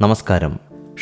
നമസ്കാരം.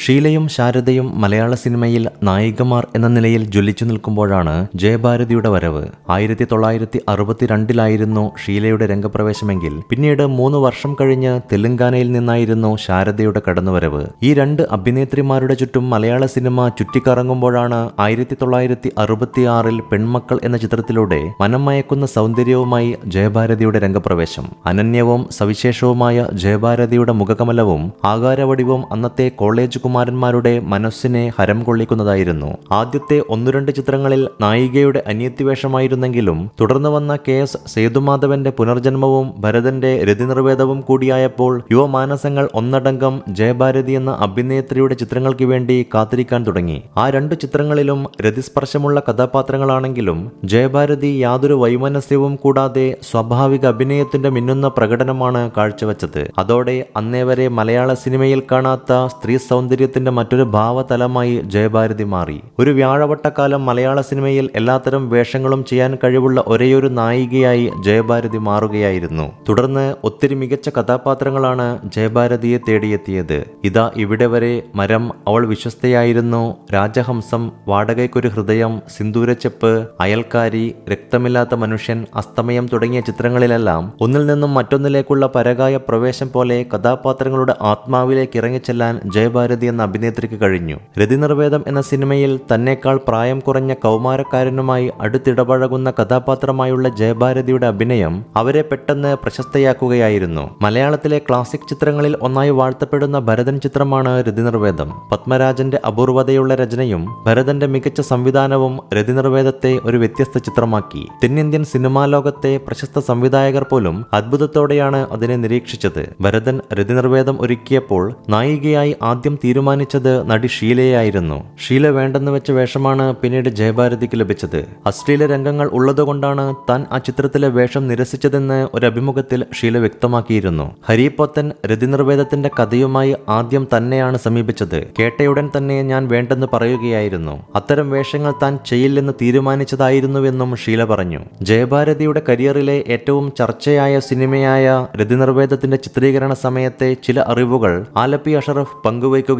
ഷീലയും ശാരദയും മലയാള സിനിമയിൽ നായികമാർ എന്ന നിലയിൽ ജ്വലിച്ചു നിൽക്കുമ്പോഴാണ് ജയഭാരതിയുടെ വരവ്. ആയിരത്തി തൊള്ളായിരത്തി അറുപത്തിരണ്ടിലായിരുന്നു ഷീലയുടെ രംഗപ്രവേശമെങ്കിൽ പിന്നീട് മൂന്ന് വർഷം കഴിഞ്ഞ് തെലങ്കാനയിൽ നിന്നായിരുന്നു ശാരദയുടെ കടന്നുവരവ്. ഈ രണ്ട് അഭിനേത്രിമാരുടെ ചുറ്റും മലയാള സിനിമ ചുറ്റിക്കറങ്ങുമ്പോഴാണ് ആയിരത്തി തൊള്ളായിരത്തി അറുപത്തിയാറിൽ പെൺമക്കൾ എന്ന ചിത്രത്തിലൂടെ മനംമയക്കുന്ന സൗന്ദര്യവുമായി ജയഭാരതിയുടെ രംഗപ്രവേശം. അനന്യവും സവിശേഷവുമായ ജയഭാരതിയുടെ മുഖകമലവും ആകാരവടിവും അന്നത്തെ കോളേജ് കുമാരന്മാരുടെ മനസ്സിനെ ഹരം കൊള്ളിക്കുന്നതായിരുന്നു. ആദ്യത്തെ ഒന്നു രണ്ട് ചിത്രങ്ങളിൽ നായികയുടെ അനിയത്തിവേഷമായിരുന്നെങ്കിലും തുടർന്ന് വന്ന കെ എസ് സേതുമാധവന്റെ പുനർജന്മവും ഭരതന്റെ രതിനിർവേദവും കൂടിയായപ്പോൾ യുവമാനസങ്ങൾ ഒന്നടങ്കം ജയഭാരതി എന്ന അഭിനേത്രിയുടെ ചിത്രങ്ങൾക്ക് വേണ്ടി കാത്തിരിക്കാൻ തുടങ്ങി. ആ രണ്ടു ചിത്രങ്ങളിലും രതിസ്പർശമുള്ള കഥാപാത്രങ്ങളാണെങ്കിലും ജയഭാരതി യാതൊരു വൈമനസ്യവും കൂടാതെ സ്വാഭാവിക അഭിനയത്തിന്റെ മിന്നുന്ന പ്രകടനമാണ് കാഴ്ചവെച്ചത്. അതോടെ അന്നേ വരെ മലയാള സിനിമയിൽ കാണാത്ത സ്ത്രീ സൗന്ദര്യത്തിന്റെ മറ്റൊരു ഭാവതലമായി ജയഭാരതി മാറി. ഒരു വ്യാഴവട്ടക്കാലം മലയാള സിനിമയിൽ എല്ലാത്തരം വേഷങ്ങളും ചെയ്യാൻ കഴിവുള്ള ഒരേയൊരു നായികയായി ജയഭാരതി മാറുകയായിരുന്നു. തുടർന്ന് ഒത്തിരി മികച്ച കഥാപാത്രങ്ങളാണ് ജയഭാരതിയെ തേടിയെത്തിയത്. ഇതാ ഇവിടെ വരെ മരം അവൾ വിശ്വസ്തയായിരുന്നു. രാജഹംസം വാടകയ്ക്കൊരു ഹൃദയം സിന്ദൂരച്ചെപ്പ് അയൽക്കാരി രക്തമില്ലാത്ത മനുഷ്യൻ അസ്തമയം തുടങ്ങിയ ചിത്രങ്ങളിലെല്ലാം ഒന്നിൽ നിന്നും മറ്റൊന്നിലേക്കുള്ള പരകായ പ്രവേശം പോലെ കഥാപാത്രങ്ങളുടെ ആത്മാവിലേക്ക് ഇറങ്ങിച്ചെല്ലാൻ ജയഭാരതി എന്ന അഭിനേത്രിക്ക് കഴിഞ്ഞു. രതി നിർവേദം എന്ന സിനിമയിൽ തന്നെക്കാൾ പ്രായം കുറഞ്ഞ കൗമാരക്കാരനുമായി അടുത്തിടപഴകുന്ന കഥാപാത്രമായുള്ള ജയഭാരതിയുടെ അഭിനയം അവരെ പെട്ടെന്ന് പ്രശസ്തയാക്കുകയായിരുന്നു. മലയാളത്തിലെ ക്ലാസിക് ചിത്രങ്ങളിൽ ഒന്നായി വാഴ്ത്തപ്പെടുന്ന ഭരതൻ ചിത്രമാണ് രതിനിർവേദം. പത്മരാജന്റെ അപൂർവതയുള്ള രചനയും ഭരതന്റെ മികച്ച സംവിധാനവും രതിനിർവേദത്തെ ഒരു വ്യത്യസ്ത ചിത്രമാക്കി. തെന്നിന്ത്യൻ സിനിമാ ലോകത്തെ പ്രശസ്ത സംവിധായകർ പോലും അത്ഭുതത്തോടെയാണ് അതിനെ നിരീക്ഷിച്ചത്. ഭരതൻ രതിനിർവേദം ഒരുക്കിയപ്പോൾ നായികയായി ആദ്യം തീരുമാനിച്ചത് നടി ഷീലയായിരുന്നു. ഷീല വേണ്ടെന്ന് വെച്ച വേഷമാണ് പിന്നീട് ജയഭാരതിക്ക് ലഭിച്ചത്. അശ്ലീല രംഗങ്ങൾ ഉള്ളതുകൊണ്ടാണ് താൻ ആ ചിത്രത്തിലെ വേഷം നിരസിച്ചതെന്ന് ഒരു അഭിമുഖത്തിൽ ഷീല വ്യക്തമാക്കിയിരുന്നു. ഹരിപ്പൊത്തൻ രതിനിർവേദത്തിന്റെ കഥയുമായി ആദ്യം തന്നെയാണ് സമീപിച്ചത്. കേട്ടയുടൻ തന്നെ ഞാൻ വേണ്ടെന്ന് പറയുകയായിരുന്നു. അത്തരം വേഷങ്ങൾ താൻ ചെയ്യില്ലെന്ന് തീരുമാനിച്ചതായിരുന്നുവെന്നും ഷീല പറഞ്ഞു. ജയഭാരതിയുടെ കരിയറിലെ ഏറ്റവും ചർച്ചയായ സിനിമയായ രതിനിർവേദത്തിന്റെ ചിത്രീകരണ സമയത്തെ ചില അറിവുകൾ ആലപ്പി അഷറഫ്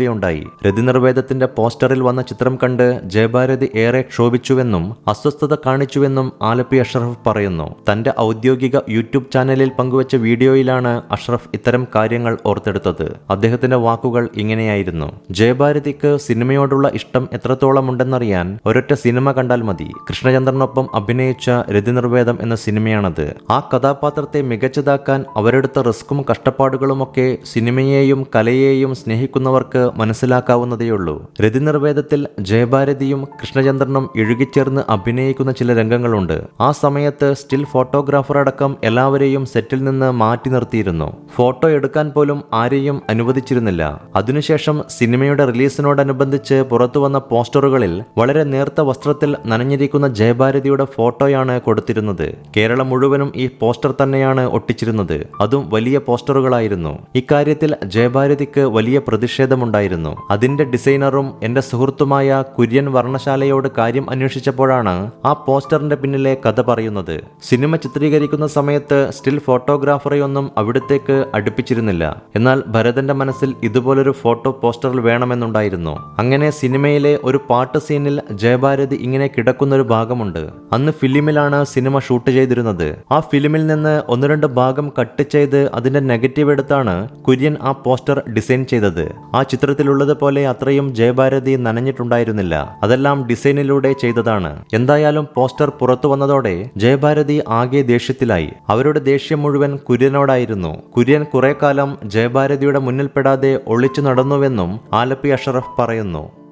പങ്കുവയ്ക്കുകയുണ്ടായി രതിനിർവേദത്തിന്റെ പോസ്റ്ററിൽ വന്ന ചിത്രം കണ്ട് ജയഭാരതി ഏറെ ക്ഷോഭിച്ചുവെന്നും അസ്വസ്ഥത കാണിച്ചുവെന്നും ആലപ്പി അഷ്റഫ് പറയുന്നു. തന്റെ ഔദ്യോഗിക യൂട്യൂബ് ചാനലിൽ പങ്കുവച്ച വീഡിയോയിലാണ് അഷ്റഫ് ഇത്തരം കാര്യങ്ങൾ ഓർത്തെടുത്തത്. അദ്ദേഹത്തിന്റെ വാക്കുകൾ ഇങ്ങനെയായിരുന്നു. ജയഭാരതിക്ക് സിനിമയോടുള്ള ഇഷ്ടം എത്രത്തോളമുണ്ടെന്നറിയാൻ ഒരൊറ്റ സിനിമ കണ്ടാൽ മതി. കൃഷ്ണചന്ദ്രനൊപ്പം അഭിനയിച്ച രതിനിർവേദം എന്ന സിനിമയാണത്. ആ കഥാപാത്രത്തെ മികച്ചതാക്കാൻ അവരെടുത്ത റിസ്ക്കും കഷ്ടപ്പാടുകളുമൊക്കെ സിനിമയെയും കലയെയും സ്നേഹിക്കുന്നവർക്ക് മനസ്സിലാക്കാവുന്നതേയുള്ളൂ. രതിനിർവേദത്തിൽ ജയഭാരതിയും കൃഷ്ണചന്ദ്രനും ഇഴുകിച്ചേർന്ന് അഭിനയിക്കുന്ന ചില രംഗങ്ങളുണ്ട്. ആ സമയത്ത് സ്റ്റിൽ ഫോട്ടോഗ്രാഫർ അടക്കം എല്ലാവരെയും സെറ്റിൽ നിന്ന് മാറ്റി നിർത്തിയിരുന്നു. ഫോട്ടോ എടുക്കാൻ പോലും ആരെയും അനുവദിച്ചിരുന്നില്ല. അതിനുശേഷം സിനിമയുടെ റിലീസിനോടനുബന്ധിച്ച് പുറത്തു വന്ന പോസ്റ്ററുകളിൽ വളരെ നേർത്ത വസ്ത്രത്തിൽ നനഞ്ഞിരിക്കുന്ന ജയഭാരതിയുടെ ഫോട്ടോയാണ് കൊടുത്തിരുന്നത്. കേരളം മുഴുവനും ഈ പോസ്റ്റർ തന്നെയാണ് ഒട്ടിച്ചിരുന്നത്. അതും വലിയ പോസ്റ്ററുകളായിരുന്നു. ഇക്കാര്യത്തിൽ ജയഭാരതിക്ക് വലിയ പ്രതിഷേധമുണ്ടായിരുന്നു. അതിന്റെ ഡിസൈനറും എന്റെ സുഹൃത്തുമായ കുര്യൻ വർണശാലയോട് കാര്യം അന്വേഷിച്ചപ്പോഴാണ് ആ പോസ്റ്ററിന്റെ പിന്നിലെ കഥ പറയുന്നത്. സിനിമ ചിത്രീകരിക്കുന്ന സമയത്ത് സ്റ്റിൽ ഫോട്ടോഗ്രാഫറെയൊന്നും അവിടത്തേക്ക് അടുപ്പിച്ചിരുന്നില്ല. എന്നാൽ ഭരതന്റെ മനസ്സിൽ ഇതുപോലൊരു ഫോട്ടോ പോസ്റ്ററിൽ വേണമെന്നുണ്ടായിരുന്നു. അങ്ങനെ സിനിമയിലെ ഒരു പാട്ട് സീനിൽ ജയഭാരതി ഇങ്ങനെ കിടക്കുന്നൊരു ഭാഗമുണ്ട്. അന്ന് ഫിലിമിലാണ് സിനിമ ഷൂട്ട് ചെയ്തിരുന്നത്. ആ ഫിലിമിൽ നിന്ന് ഒന്ന് രണ്ട് ഭാഗം കട്ട് ചെയ്ത് അതിന്റെ നെഗറ്റീവ് എടുത്താണ് കുര്യൻ ആ പോസ്റ്റർ ഡിസൈൻ ചെയ്തത്. ആ ചിത്രത്തിലുള്ളതുപോലെ അത്രയും ജയഭാരതി നനഞ്ഞിട്ടുണ്ടായിരുന്നില്ല. അതെല്ലാം ഡിസൈനിലൂടെ ചെയ്തതാണ്. എന്തായാലും പോസ്റ്റർ പുറത്തു വന്നതോടെ ജയഭാരതി ആകെ ദേഷ്യത്തിലായി. അവരുടെ ദേഷ്യം മുഴുവൻ കുര്യനോടായിരുന്നു. കുര്യൻ കുറെ കാലം ജയഭാരതിയുടെ മുന്നിൽപ്പെടാതെ ഒളിച്ചു നടന്നുവെന്നും ആലപ്പി അഷറഫ് പറയുന്നു.